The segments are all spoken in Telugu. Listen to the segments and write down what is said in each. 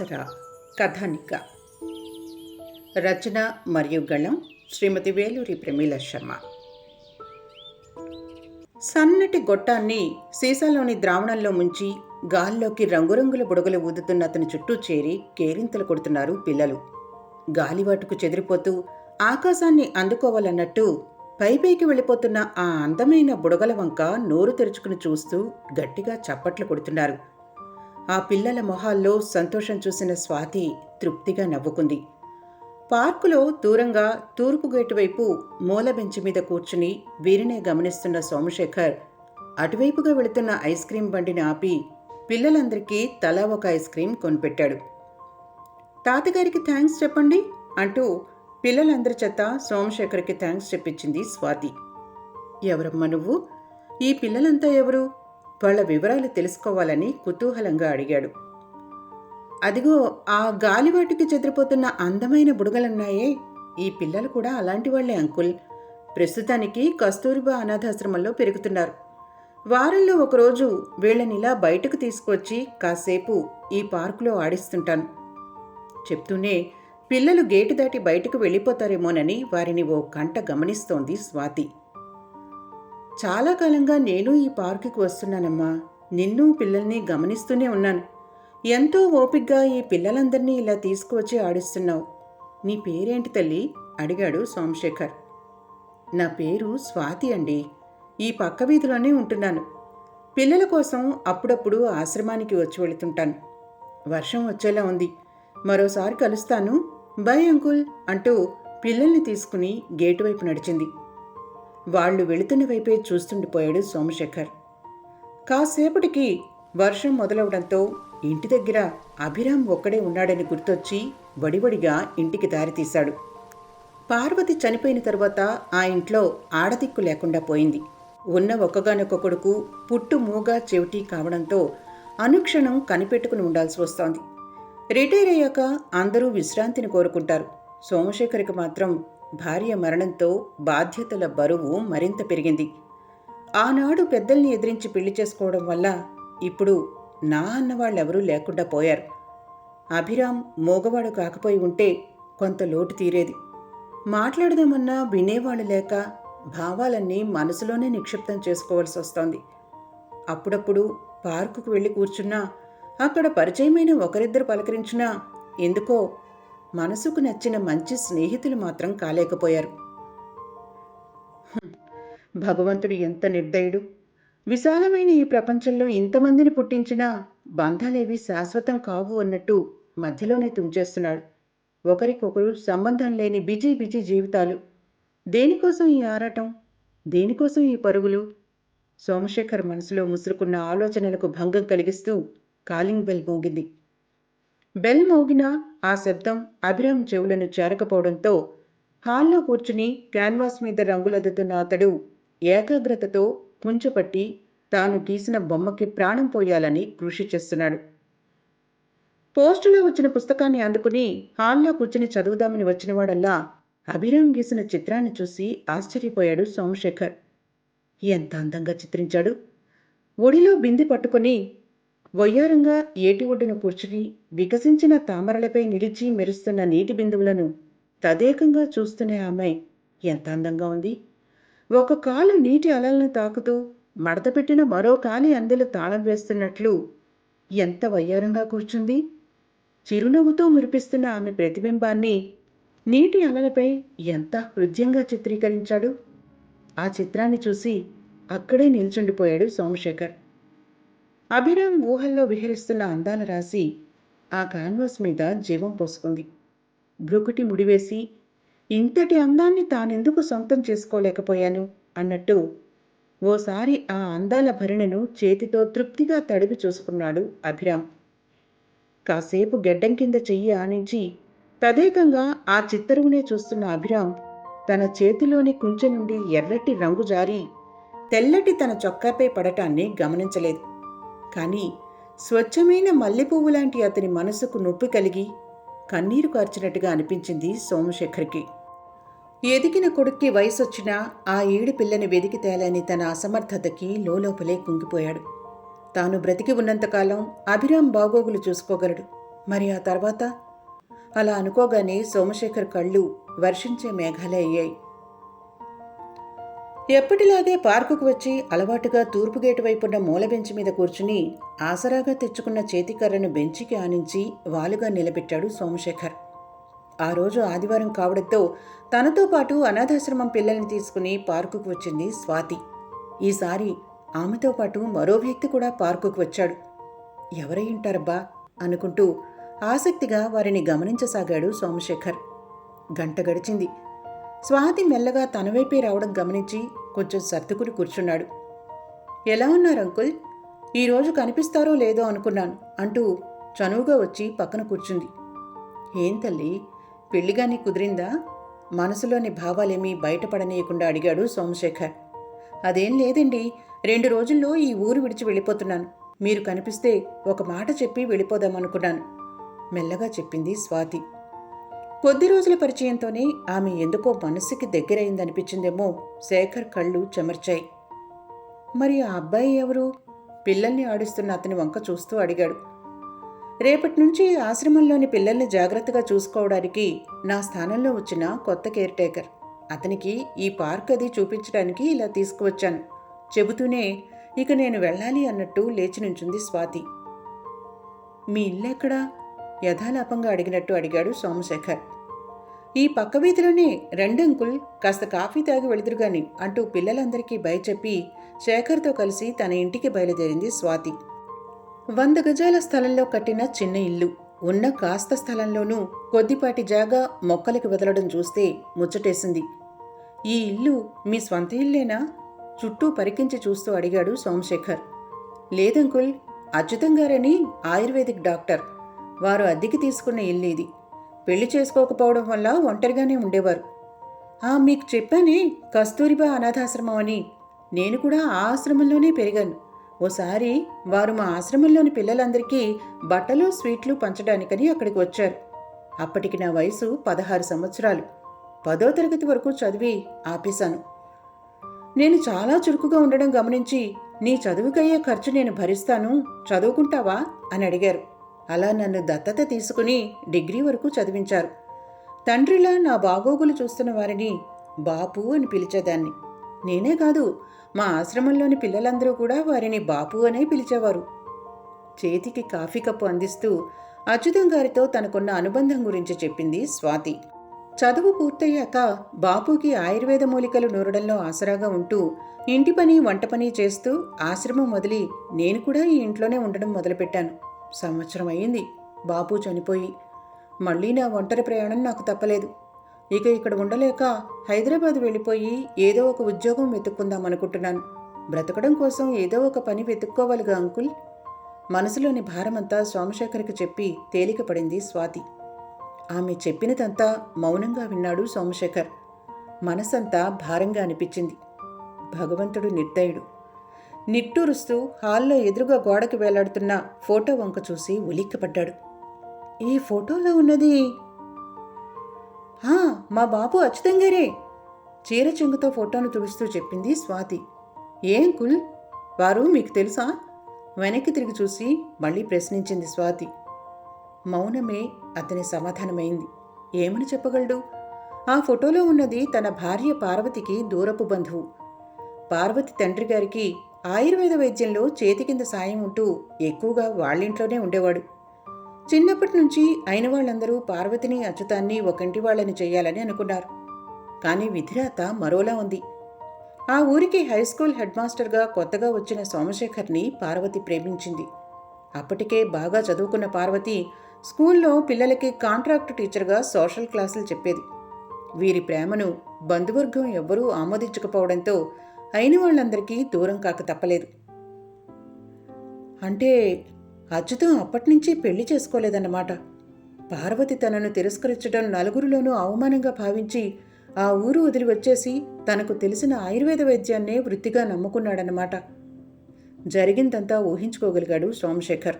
ఆసరా కథానిక. రచన మరియు గళం శ్రీమతి వేలూరి ప్రమీల శర్మ. సన్నటి గొట్టాన్ని సీసాలోని ద్రావణంలో ముంచి గాల్లోకి రంగురంగుల బుడగలు ఊదుతున్న అతని చుట్టూ చేరి కేరింతలు కొడుతున్నారు పిల్లలు. గాలివాటుకు చెదిరిపోతూ ఆకాశాన్ని అందుకోవాలన్నట్టు పైపైకి వెళ్ళిపోతున్న ఆ అందమైన బుడగల వంక నోరు తెరుచుకుని చూస్తూ గట్టిగా చప్పట్లు కొడుతున్నారు. ఆ పిల్లల మొహాల్లో సంతోషం చూసిన స్వాతి తృప్తిగా నవ్వుకుంది. పార్కులో దూరంగా తూర్పు గేటు వైపు మూల బెంచి మీద కూర్చుని వీరినే గమనిస్తున్న సోమశేఖర్ అటువైపుగా వెళుతున్న ఐస్ క్రీం బండిని ఆపి పిల్లలందరికీ తలా ఒక ఐస్ క్రీం కొనిపెట్టాడు. తాతగారికి థ్యాంక్స్ చెప్పండి అంటూ పిల్లలందరి చేత సోమశేఖర్కి థ్యాంక్స్ చెప్పించింది స్వాతి. ఎవరమ్మా నువ్వు? ఈ పిల్లలంతా ఎవరు? వాళ్ళ వివరాలు తెలుసుకోవాలని కుతూహలంగా అడిగాడు. అదిగో ఆ గాలివాటికి చెదిరిపోతున్న అందమైన బుడగలున్నాయే. ఈ పిల్లలు కూడా అలాంటి వాళ్ళే అంకుల్. ప్రస్తుతానికి కస్తూరిబా అనాథాశ్రమంలో పెరుగుతున్నారు. వారంలో ఒకరోజు వీళ్ళనిలా బయటకు తీసుకొచ్చి కాసేపు ఈ పార్కులో ఆడిస్తుంటాను. చెప్తూనే పిల్లలు గేటు దాటి బయటకు వెళ్ళిపోతారేమోనని వారిని ఓ కంట గమనిస్తోంది స్వాతి. చాలా కాలంగా నేను ఈ పార్కుకి వస్తున్నానమ్మా. నిన్ను పిల్లల్ని గమనిస్తూనే ఉన్నాను. ఎంతో ఓపిగ్గా ఈ పిల్లలందరినీ ఇలా తీసుకువచ్చి ఆడిస్తున్నావు. నీ పేరేంటి తల్లి? అడిగాడు సోమశేఖర్. నా పేరు స్వాతి అండి. ఈ పక్క వీధిలోనే ఉంటున్నాను. పిల్లల కోసం అప్పుడప్పుడు ఆశ్రమానికి వచ్చి వెళుతుంటాను. వర్షం వచ్చేలా ఉంది. మరోసారి కలుస్తాను. బై అంకుల్ అంటూ పిల్లల్ని తీసుకుని గేటు వైపు నడిచింది. వాళ్ళు వెళుతున్న వైపే చూస్తుండిపోయాడు సోమశేఖర్. కాసేపటికి వర్షం మొదలవడంతో ఇంటి దగ్గర అభిరామ్ ఒక్కడే ఉన్నాడని గుర్తొచ్చి వడివడిగా ఇంటికి దారితీశాడు. పార్వతి చనిపోయిన తరువాత ఆ ఇంట్లో ఆడదిక్కు లేకుండా పోయింది. ఉన్న ఒక్కగానొక్క కొడుకు పుట్టు మూగా చెవిటి కావడంతో అనుక్షణం కనిపెట్టుకుని ఉండాల్సి వస్తోంది. రిటైర్ అయ్యాక అందరూ విశ్రాంతిని కోరుకుంటారు. సోమశేఖర్కి మాత్రం భార్య మరణంతో బాధ్యతల బరువు మరింత పెరిగింది. ఆనాడు పెద్దల్ని ఎదిరించి పెళ్ళి చేసుకోవడం వల్ల ఇప్పుడు నా అన్నవాళ్ళెవరూ లేకుండా పోయారు. అభిరామ్ మోగవాడు కాకపోయి ఉంటే కొంత లోటు తీరేది. మాట్లాడదామన్నా వినేవాళ్ళు లేక భావాలన్నీ మనసులోనే నిక్షిప్తం చేసుకోవాల్సి వస్తోంది. అప్పుడప్పుడు పార్కుకు వెళ్ళి కూర్చున్నా అక్కడ పరిచయమైన ఒకరిద్దరు పలకరించినా ఎందుకో మనసుకు నచ్చిన మంచి స్నేహితులు మాత్రం కాలేకపోయారు. భగవంతుడు ఎంత నిర్దయుడు. విశాలమైన ఈ ప్రపంచంలో ఇంతమందిని పుట్టించినా బంధాలేవి శాశ్వతం కావు అన్నట్టు మధ్యలోనే తుంచేస్తున్నాడు. ఒకరికొకరు సంబంధం లేని బిజీ బిజీ జీవితాలు. దేనికోసం ఈ ఆరాటం? దేనికోసం ఈ పరుగులు? సోమశేఖర్ మనసులో ముసురుకున్న ఆలోచనలకు భంగం కలిగిస్తూ కాలింగ్ బెల్ మోగింది. బెల్ మోగినా ఆ శబ్దం అభిరామ్ చెవులను చేరకపోవడంతో హాల్లో కూర్చుని క్యాన్వాస్ మీద రంగులద్దుతున్న అతడు ఏకాగ్రతతో కుంచపట్టి తాను గీసిన బొమ్మకి ప్రాణం పోయాలని కృషి చేస్తున్నాడు. పోస్టులో వచ్చిన పుస్తకాన్ని అందుకుని హాల్లో కూర్చుని చదువుదామని వచ్చినవాడల్లా అభిరామ్ గీసిన చిత్రాన్ని చూసి ఆశ్చర్యపోయాడు సోమశేఖర్. ఎంత అందంగా చిత్రించాడు. ఒడిలో బింది పట్టుకొని వయ్యారంగా ఏటి ఒడ్డున కూర్చుని వికసించిన తామరలపై నిలిచి మెరుస్తున్న నీటి బిందువులను తదేకంగా చూస్తున్న ఆమె ఎంత అందంగా ఉంది. ఒక కాలు నీటి అలలను తాకుతూ మడతపెట్టిన మరో కాలి అందెలు తాళం వేస్తున్నట్లు ఎంత వయ్యారంగా కూర్చుంది? చిరునవ్వుతో మురిపిస్తున్న ఆమె ప్రతిబింబాన్ని నీటి అలలపై ఎంత హృదయంగా చిత్రీకరించాడు. ఆ చిత్రాన్ని చూసి అక్కడే నిల్చుండిపోయాడు సోమశేఖర్. అభిరామ్ ఊహల్లో విహరిస్తున్న అందాల రాసి ఆ కాన్వాస్ మీద జీవం పోసుకుంది. బ్రుకుటి ముడివేసి ఇంతటి అందాన్ని తానెందుకు సొంతం చేసుకోలేకపోయాను? అన్నట్టు ఓసారి ఆ అందాల భరణను చేతితో తృప్తిగా తడిపి చూసుకున్నాడు అభిరామ్. కాసేపు గెడ్డం కింద చెయ్యి ఆనించి తదేకంగా ఆ చిత్తరువునే చూస్తున్న అభిరామ్ తన చేతిలోని కుంచె నుండి ఎర్రటి రంగు జారి తెల్లటి తన చొక్కాపై పడటాన్ని గమనించలేదు. కానీ స్వచ్ఛమైన మల్లెపువ్వు లాంటి అతని మనసుకు నొప్పి కలిగి కన్నీరు కార్చినట్టుగా అనిపించింది సోమశేఖర్కి. ఎదిగిన కొడుక్కి వయసొచ్చినా ఆ ఏడు పిల్లని వెదికి తేలని తన అసమర్థతకి లోలోపలే కుంగిపోయాడు. తాను బ్రతికి ఉన్నంతకాలం అభిరామ్ బాగోగులు చూసుకోగలడు. మరి ఆ తర్వాత? అలా అనుకోగానే సోమశేఖర్ కళ్ళు వర్షించే మేఘాలే అయ్యాయి. ఎప్పటిలాగే పార్కుకు వచ్చి అలవాటుగా తూర్పు గేటు వైపున్న మూల బెంచి మీద కూర్చుని ఆసరాగా తెచ్చుకున్న చేతికర్రను బెంచికి ఆనించి వాలుగా నిలబెట్టాడు సోమశేఖర్. ఆ రోజు ఆదివారం కావడంతో తనతో పాటు అనాథాశ్రమం పిల్లల్ని తీసుకుని పార్కుకు వచ్చింది స్వాతి. ఈసారి ఆమెతో పాటు మరో వ్యక్తి కూడా పార్కుకు వచ్చాడు. ఎవరై ఉంటారబ్బా? అనుకుంటూ ఆసక్తిగా వారిని గమనించసాగాడు సోమశేఖర్. గంట గడిచింది. స్వాతి మెల్లగా తన వైపే రావడం గమనించి కొంచెం సర్దుకుని కూర్చున్నాడు. ఎలా ఉన్నారు అంకుల్? ఈరోజు కనిపిస్తారో లేదో అనుకున్నాను అంటూ చనువుగా వచ్చి పక్కన కూర్చుంది. ఏం తల్లి? పెళ్ళిగాని కుదిరిందా? మనసులోని భావాలేమీ బయటపడనీయకుండా అడిగాడు సోమశేఖర్. అదేం లేదండి రెండు రోజుల్లో ఈ ఊరు విడిచి వెళ్ళిపోతున్నాను. మీరు కనిపిస్తే ఒక మాట చెప్పి వెళ్ళిపోదామనుకున్నాను మెల్లగా చెప్పింది స్వాతి. కొద్ది రోజుల పరిచయంతోనే ఆమె ఎందుకో మనస్సుకి దగ్గరైందనిపించిందేమో శేఖర్ కళ్ళు చెమర్చాయి. మరి ఆ అబ్బాయి ఎవరు? పిల్లల్ని ఆడిస్తున్న అతని వంక చూస్తూ అడిగాడు. రేపటి నుంచి ఆశ్రమంలోని పిల్లల్ని జాగ్రత్తగా చూసుకోవడానికి నా స్థానంలో వచ్చిన కొత్త కేర్ టేకర్ అతనికి ఈ పార్క్ అది చూపించడానికి ఇలా తీసుకువచ్చాను. చెబుతూనే ఇక నేను వెళ్ళాలి అన్నట్టు లేచి నుంచుంది స్వాతి. మీ ఇల్లెక్కడా? యథాలాపంగా అడిగినట్టు అడిగాడు సోమశేఖర్. ఈ పక్క వీధిలోనే రెండంకుల్ కాస్త కాఫీ తాగి వెళుదురుగాని అంటూ పిల్లలందరికీ భయచెప్పి శేఖర్తో కలిసి తన ఇంటికి బయలుదేరింది స్వాతి. వంద గజాల స్థలంలో కట్టిన చిన్న ఇల్లు. ఉన్న కాస్త స్థలంలోనూ కొద్దిపాటి జాగా మొక్కలకి వదలడం చూస్తే ముచ్చటేసింది. ఈ ఇల్లు మీ స్వంత ఇల్లేనా? చుట్టూ పరికించి చూస్తూ అడిగాడు సోమశేఖర్. లేదంకుల్ అచ్యుతం గారని ఆయుర్వేదిక్ డాక్టర్. వారు అద్దెకి తీసుకున్న ఇల్లు ఇది. పెళ్ళి చేసుకోకపోవడం వల్ల ఒంటరిగానే ఉండేవారు. ఆ మీకు చెప్పానే కస్తూరిబా అనాథాశ్రమం అని. నేను కూడా ఆ ఆశ్రమంలోనే పెరిగాను. ఓసారి వారు మా ఆశ్రమంలోని పిల్లలందరికీ బట్టలు స్వీట్లు పంచడానికని అక్కడికి వచ్చారు. అప్పటికి నా వయసు పదహారు సంవత్సరాలు. పదో తరగతి వరకు చదివి ఆపేశాను. నేను చాలా చురుకుగా ఉండడం గమనించి నీ చదువుకయ్యే ఖర్చు నేను భరిస్తాను చదువుకుంటావా? అని అడిగారు. అలా నన్ను దత్తత తీసుకుని డిగ్రీ వరకు చదివించారు. తండ్రిలా నా బాగోగులు చూస్తున్న వారిని బాపు అని పిలిచేదాన్ని. నేనే కాదు మా ఆశ్రమంలోని పిల్లలందరూ కూడా వారిని బాపు అనే పిలిచేవారు. చేతికి కాఫీ కప్పు అందిస్తూ అచ్యుతం గారితో తనకున్న అనుబంధం గురించి చెప్పింది స్వాతి. చదువు పూర్తయ్యాక బాపుకి ఆయుర్వేద మూలికలు నూరడంలో ఆసరాగా ఉంటూ ఇంటి పని వంట పని చేస్తూ ఆశ్రమం వదిలి నేను కూడా ఈ ఇంట్లోనే ఉండడం మొదలుపెట్టాను. సంవత్సరం అయింది బాపు చనిపోయి. మళ్ళీ నా ఒంటరి ప్రయాణం నాకు తప్పలేదు. ఇక ఇక్కడ ఉండలేక హైదరాబాద్ వెళ్ళిపోయి ఏదో ఒక ఉద్యోగం వెతుక్కుందాం అనుకుంటున్నాను బ్రతకడం కోసం ఏదో ఒక పని వెతుక్కోవాలిగా అంకుల్. మనసులోని భారమంతా సోమశేఖర్కి చెప్పి తేలిక పడింది స్వాతి. ఆమె చెప్పినదంతా మౌనంగా విన్నాడు సోమశేఖర్. మనసంతా భారంగా అనిపించింది. భగవంతుడు నిర్దయుడు. నిట్టూరుస్తూ హాల్లో ఎదురుగా గోడకి వేలాడుతున్న ఫోటో వంక చూసి ఉలిక్కిపడ్డాడు. ఈ ఫోటోలో ఉన్నది "ఆ, మా బాబు అచ్యుతంగారే చీర చెంగుతో ఫోటోను తుడుస్తూ చెప్పింది స్వాతి. ఏం కుల్? వారు మీకు తెలుసా? వెనక్కి తిరిగి చూసి మళ్ళీ ప్రశ్నించింది స్వాతి. మౌనమే అతని సమాధానమైంది. ఏమని చెప్పగలడు? ఆ ఫోటోలో ఉన్నది తన భార్య పార్వతికి దూరపు బంధువు. పార్వతి తండ్రి గారికి ఆయుర్వేద వైద్యంలో చేతి కింద సాయం ఉంటూ ఎక్కువగా వాళ్ళింట్లోనే ఉండేవాడు. చిన్నప్పటి నుంచి అయిన వాళ్ళందరూ పార్వతిని అచ్యుతాన్ని ఒకంటి వాళ్ళని చేయాలని అనుకున్నారు. కానీ విధిరాత మరోలా ఉంది. ఆ ఊరికి హై స్కూల్ హెడ్ మాస్టర్గా కొత్తగా వచ్చిన సోమశేఖర్ని పార్వతి ప్రేమించింది. అప్పటికే బాగా చదువుకున్న పార్వతి స్కూల్లో పిల్లలకి కాంట్రాక్ట్ టీచర్గా సోషల్ క్లాసులు చెప్పేది. వీరి ప్రేమను బంధువర్గం ఎవ్వరూ ఆమోదించకపోవడంతో అయిన వాళ్ళందరికీ దూరం కాక తప్పలేదు. అంటే అచ్యుతం అప్పటినుంచి పెళ్ళి చేసుకోలేదన్నమాట. పార్వతి తనను తిరస్కరించడం నలుగురిలోనూ అవమానంగా భావించి ఆ ఊరు వదిలి వచ్చేసి తనకు తెలిసిన ఆయుర్వేద వైద్యాన్నే వృత్తిగా నమ్ముకున్నాడన్నమాట. జరిగిందంతా ఊహించుకోగలిగాడు సోమశేఖర్.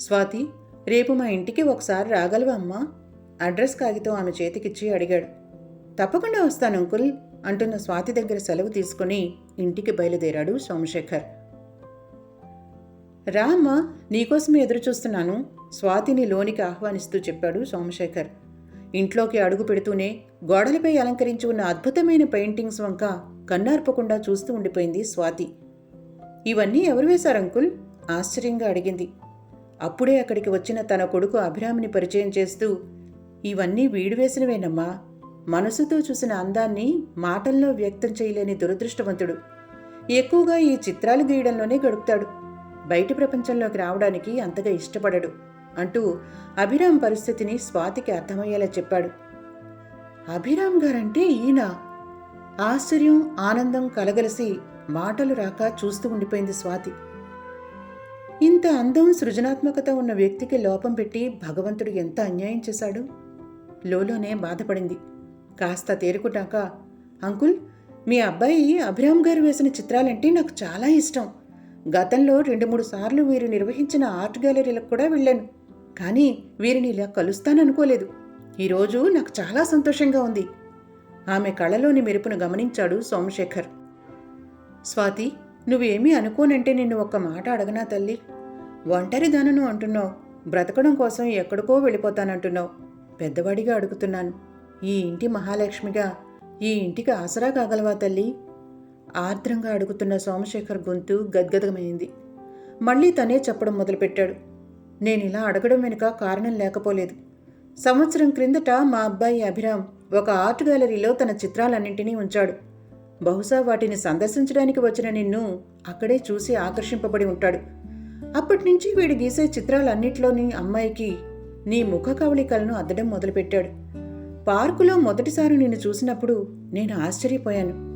స్వాతి రేపు మా ఇంటికి ఒకసారి రాగలవా అమ్మా? అడ్రస్ కాగితం ఆమె చేతికిచ్చి అడిగాడు. తప్పకుండా వస్తాను అంకుల్. అంటున్న స్వాతి దగ్గర సెలవు తీసుకుని ఇంటికి బయలుదేరాడు సోమశేఖర్. రా అమ్మా నీకోసమే ఎదురుచూస్తున్నాను స్వాతిని లోనికి ఆహ్వానిస్తూ చెప్పాడు సోమశేఖర్. ఇంట్లోకి అడుగు పెడుతూనే గోడలపై అలంకరించి ఉన్న అద్భుతమైన పెయింటింగ్స్ వంక కన్నార్పకుండా చూస్తూ ఉండిపోయింది స్వాతి. ఇవన్నీ ఎవరు వేశారు అంకుల్? ఆశ్చర్యంగా అడిగింది. అప్పుడే అక్కడికి వచ్చిన తన కొడుకు అభిరామిని పరిచయం చేస్తూ ఇవన్నీ వీడు వేసినవేనమ్మా మనసుతో చూసిన అందాన్ని మాటల్లో వ్యక్తం చేయలేని దురదృష్టవంతుడు. ఎక్కువగా ఈ చిత్రాలు గీయడంలోనే గడుపుతాడు. బయటి ప్రపంచంలోకి రావడానికి అంతగా ఇష్టపడడు అంటూ అభిరామ్ పరిస్థితిని స్వాతికి అర్థమయ్యేలా చెప్పాడు. అభిరామ్ గారంటే ఈయన. ఆశ్చర్యం ఆనందం కలగలిసి మాటలు రాక చూస్తూ ఉండిపోయింది స్వాతి. ఇంత అందం సృజనాత్మకత ఉన్న వ్యక్తికి లోపం పెట్టి భగవంతుడు ఎంత అన్యాయం చేశాడు? లోలోనే బాధపడింది. కాస్త తేరుకున్నాక అంకుల్ మీ అబ్బాయి అభిరామ్ గారు వేసిన చిత్రాలంటే నాకు చాలా ఇష్టం. గతంలో రెండు మూడు సార్లు వీరు నిర్వహించిన ఆర్ట్ గ్యాలరీలకు కూడా వెళ్ళాను. కానీ వీరిని ఇలా కలుస్తాననుకోలేదు. ఈరోజు నాకు చాలా సంతోషంగా ఉంది. ఆమె కళలోని మెరుపును గమనించాడు సోమశేఖర్. స్వాతి నువ్వేమీ అనుకోనంటే నిన్ను ఒక్క మాట అడగనా తల్లి? ఒంటరిదనను అంటున్నావు. బ్రతకడం కోసం ఎక్కడికో వెళ్ళిపోతానంటున్నావు. పెద్దవాడిగా అడుగుతున్నాను. ఈ ఇంటి మహాలక్ష్మిగా ఈ ఇంటికి ఆసరా కాగలవా తల్లి? ఆర్ద్రంగా అడుగుతున్న సోమశేఖర్ గొంతు గద్గదమైంది. మళ్ళీ తనే చెప్పడం మొదలుపెట్టాడు. నేను ఇలా అడగడం వెనుక కారణం లేకపోలేదు. సంవత్సరం క్రిందట మా అబ్బాయి అభిరామ్ ఒక ఆర్ట్ గ్యాలరీలో తన చిత్రాలన్నింటినీ ఉంచాడు. బహుశా వాటిని సందర్శించడానికి వచ్చిన నిన్ను అక్కడే చూసి ఆకర్షింపబడి ఉంటాడు. అప్పటి నుంచి వీడు గీసే చిత్రాలన్నింటిలోని అమ్మాయికి నీ ముఖ కవళికలను అద్దడం మొదలుపెట్టాడు. పార్కులో మొదటిసారి నిన్ను చూసినప్పుడు నేను ఆశ్చర్యపోయాను.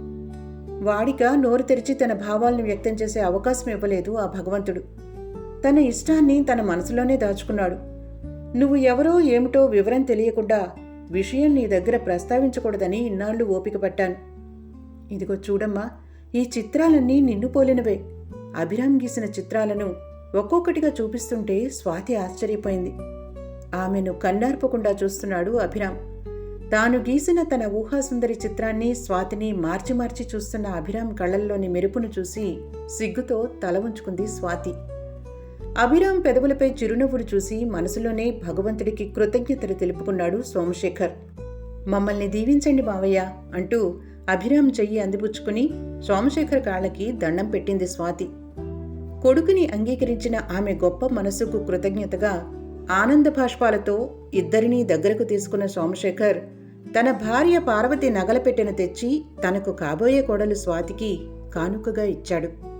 వాడిక నోరు తెరిచి తన భావాలను వ్యక్తం చేసే అవకాశం ఇవ్వలేదు ఆ భగవంతుడు. తన ఇష్టాన్ని తన మనసులోనే దాచుకున్నాడు. నువ్వు ఎవరో ఏమిటో వివరం తెలియకుండా విషయం నీ దగ్గర ప్రస్తావించకూడదని ఇన్నాళ్ళు ఓపిక పట్టాను. ఇదిగో చూడమ్మా ఈ చిత్రాలన్నీ నిన్ను పోలినవే. అభిరామ్ గీసిన చిత్రాలను ఒక్కొక్కటిగా చూపిస్తుంటే స్వాతి ఆశ్చర్యపోయింది. ఆమెను కన్నార్పకుండా చూస్తున్నాడు అభిరామ్. తాను గీసిన తన ఊహాసుందరి చిత్రాన్ని స్వాతిని మార్చి మార్చి చూస్తున్న అభిరామ్ కళ్ళల్లోని మెరుపును చూసి సిగ్గుతో తల ఉంచుకుంది స్వాతి. అభిరామ్ పెదవులపై చిరునవ్వులు చూసి మనసులోనే భగవంతుడికి కృతజ్ఞతలు తెలుపుకున్నాడు సోమశేఖర్. మమ్మల్ని దీవించండి మావయ్య అంటూ అభిరామ్ చెయ్యి అందిపుచ్చుకుని సోమశేఖర్ కాళ్ళకి దండం పెట్టింది స్వాతి. కొడుకుని అంగీకరించిన ఆమె గొప్ప మనసుకు కృతజ్ఞతగా ఆనంద భాష్పాలతో ఇద్దరినీ దగ్గరకు తీసుకున్న సోమశేఖర్ తన భార్య పార్వతి నగలపెట్టెను తెచ్చి తనకు కాబోయే కోడలు స్వాతికి కానుకగా ఇచ్చాడు.